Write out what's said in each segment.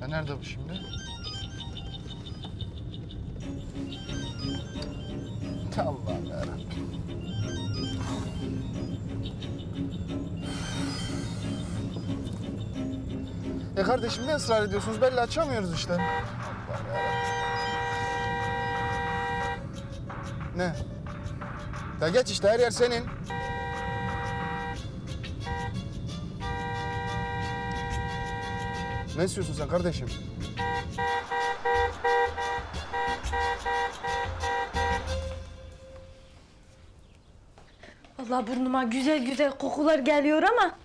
Ya nerede bu şimdi? Allah'ım yarabbim. E kardeşim ne ısrar ediyorsunuz? Belli açamıyoruz işte. Ne? Ya geç işte her yer senin. Ne istiyorsun sen kardeşim? Vallahi burnuma güzel güzel kokular geliyor ama...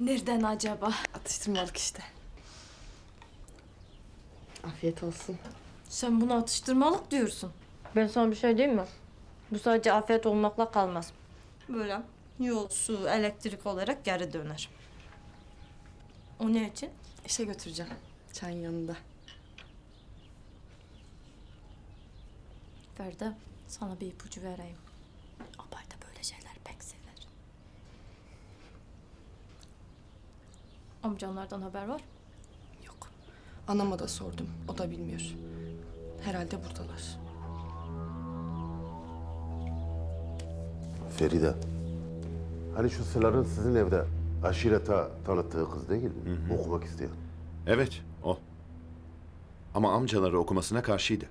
Nereden acaba? Atıştırmalık işte. Afiyet olsun. Sen bunu atıştırmalık diyorsun. Ben sana bir şey diyeyim mi? Bu sadece afiyet olmakla kalmaz. Böyle yol, su, elektrik olarak geri döner. O ne için? İşe götüreceğim. Çayın yanında. Ferda, sana bir ipucu vereyim. Abay da böyle şeyler pek sever. Amcanlardan haber var. Yok. Anama da sordum. O da bilmiyor. Herhalde buradalar. Feride. Hani şu Sıla'nın sizin evde aşirete tanıttığı kız değil mi? Okumak isteyen. Evet, o. Ama amcaları okumasına karşıydı.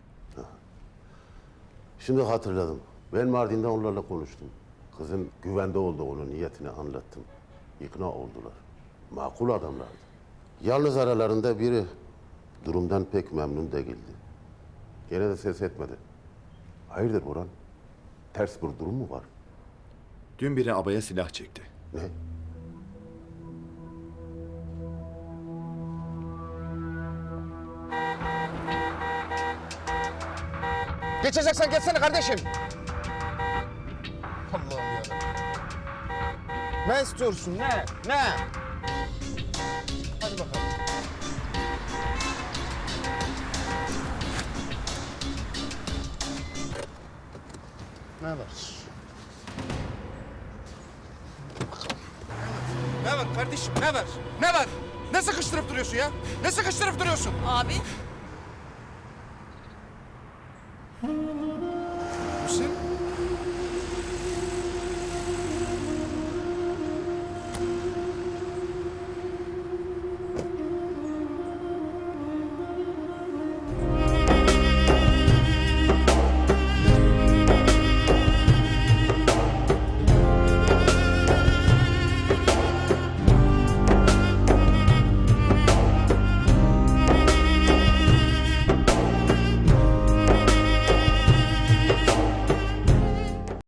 Şimdi hatırladım. Ben Mardin'de onlarla konuştum. Kızın güvende olduğunu niyetini anlattım. İkna oldular. Makul adamlardı. Yalnız aralarında biri durumdan pek memnun değildi. Gene de ses etmedi. Hayırdır Burhan? Ters bir durum mu var? Dün biri abaya silah çekti. Ne? Geçeceksen geçsene kardeşim. Allah'ım yarabbim. Ne istiyorsun? Ne? Ne? Hadi bakalım. Ne var? Ne var kardeşim ne var? Ne var? Ne sıkıştırıp duruyorsun ya? Ne sıkıştırıp duruyorsun? Abi